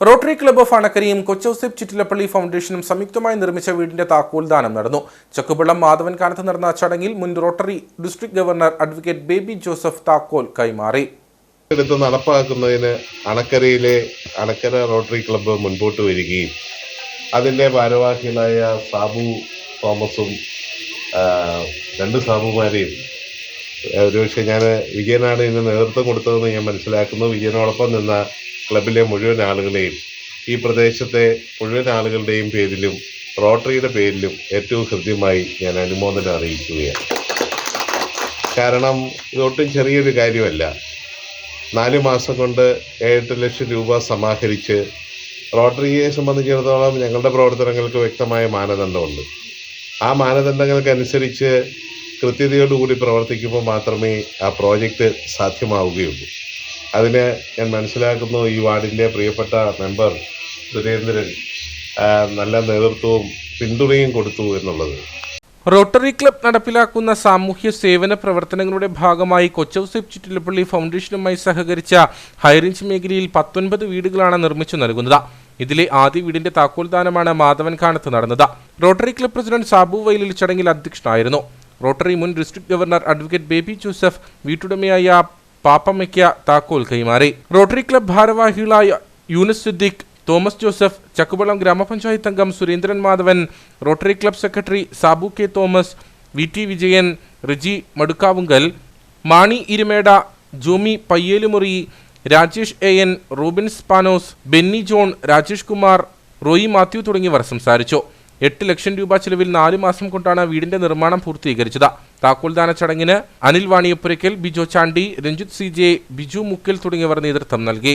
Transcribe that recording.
Rotary club of അണക്കരയും കൊച്ചോസെഫ് ചിറ്റിലപ്പള്ളി ഫൗണ്ടേഷനും സംയുക്തമായി നിർമ്മിച്ച വീടിന്റെ താക്കോൽ ദാനം നടന്നു. ചക്കുപള്ളം മാധവൻ കാനത്ത് നടന്ന ചടങ്ങിൽ മുൻ rotary district governor advocate Baby Joseph താക്കോൽ കൈമാറി. നടപ്പാക്കുന്നതിന് അണക്കരയിലെ അണക്കര റോട്ടറി ക്ലബ്ബ് മുൻപോട്ട് വരികയും അതിന്റെ ഭാരവാഹികളായ സാബു തോമസും രണ്ട് സാബുമാരെയും ഒരുപക്ഷെ ഞാൻ വിജയനാണ് ഇതിന് നേതൃത്വം കൊടുത്തതെന്ന് ഞാൻ മനസ്സിലാക്കുന്നു. വിജയനോടൊപ്പം നിന്ന ക്ലബിലെ മുഴുവൻ ആളുകളെയും ഈ പ്രദേശത്തെ മുഴുവൻ ആളുകളുടെയും പേരിലും റോട്ടറിയുടെ പേരിലും ഏറ്റവും ഹൃദ്യമായി ഞാൻ അനുമോദനം അറിയിക്കുകയാണ്. കാരണം ഇതൊട്ടും ചെറിയൊരു കാര്യമല്ല. നാല് മാസം കൊണ്ട് ഏഴെട്ട് ലക്ഷം രൂപ സമാഹരിച്ച് റോട്ടറിയെ സംബന്ധിച്ചിടത്തോളം ഞങ്ങളുടെ പ്രവർത്തനങ്ങൾക്ക് വ്യക്തമായ മാനദണ്ഡമുണ്ട്. ആ മാനദണ്ഡങ്ങൾക്കനുസരിച്ച് കൃത്യതയോടുകൂടി പ്രവർത്തിക്കുമ്പോൾ മാത്രമേ ആ പ്രോജക്റ്റ് സാധ്യമാവുകയുള്ളൂ. അതിന് ഞാൻ മനസ്സിലാക്കുന്നു ഈ വാർഡിന്റെ പ്രിയപ്പെട്ട മെമ്പർ സുരേന്ദ്രൻ നല്ല നേതൃത്വവും പിന്തുണയും കൊടുത്തു എന്നുള്ളത്. റോട്ടറി ക്ലബ് നടപ്പിലാക്കുന്ന സാമൂഹ്യ സേവന പ്രവർത്തനങ്ങളുടെ ഭാഗമായി കൊച്ചൌസേപ്പ് ചിറ്റിലപ്പള്ളി ഫൗണ്ടേഷനുമായി സഹകരിച്ച ഹൈറേഞ്ച് മേഖലയിൽ പത്തൊൻപത് വീടുകളാണ് നിർമ്മിച്ചു നൽകുന്നത്. ഇതിലെ ആദ്യ വീടിന്റെ താക്കോൽദാനമാണ് മാധവൻ കാണത്ത് നടന്നത്. Rotary club president Sabu Vayalil ചടങ്ങിൽ അധ്യക്ഷനായിരുന്നു. റോട്ടറി മുൻ district governor advocate Baby Joseph വീട്ടുടമയായ പാപ്പമ്മയ്ക്ക് താക്കോൽ കൈമാറി. റോട്ടറി ക്ലബ് ഭാരവാഹികളായ യൂനിസ് സിദ്ദിഖ് തോമസ് ജോസഫ് ചക്കുവളം ഗ്രാമപഞ്ചായത്ത് അംഗം Surendran Madhavan rotary club secretary Sabu K Thomas V T Vijayan Riji Madukkavunkal Mani Irumeda Jomy Payyelumuri Rajesh A N Rubin Spanos Benny John Rajesh Kumar Roy Mathew തുടങ്ങിയവർ സംസാരിച്ചു. എട്ട് ലക്ഷം രൂപ ചെലവിൽ നാലു മാസം കൊണ്ടാണ് വീടിന്റെ നിർമ്മാണം പൂർത്തീകരിച്ചത്. താക്കോൽദാന ചടങ്ങിന് അനിൽ വാണിയപ്പുരയ്ക്കൽ ബിജോ ചാണ്ടി രഞ്ജിത്ത് സി ജെ ബിജു മുക്കൽ തുടങ്ങിയവർ നേതൃത്വം നൽകി.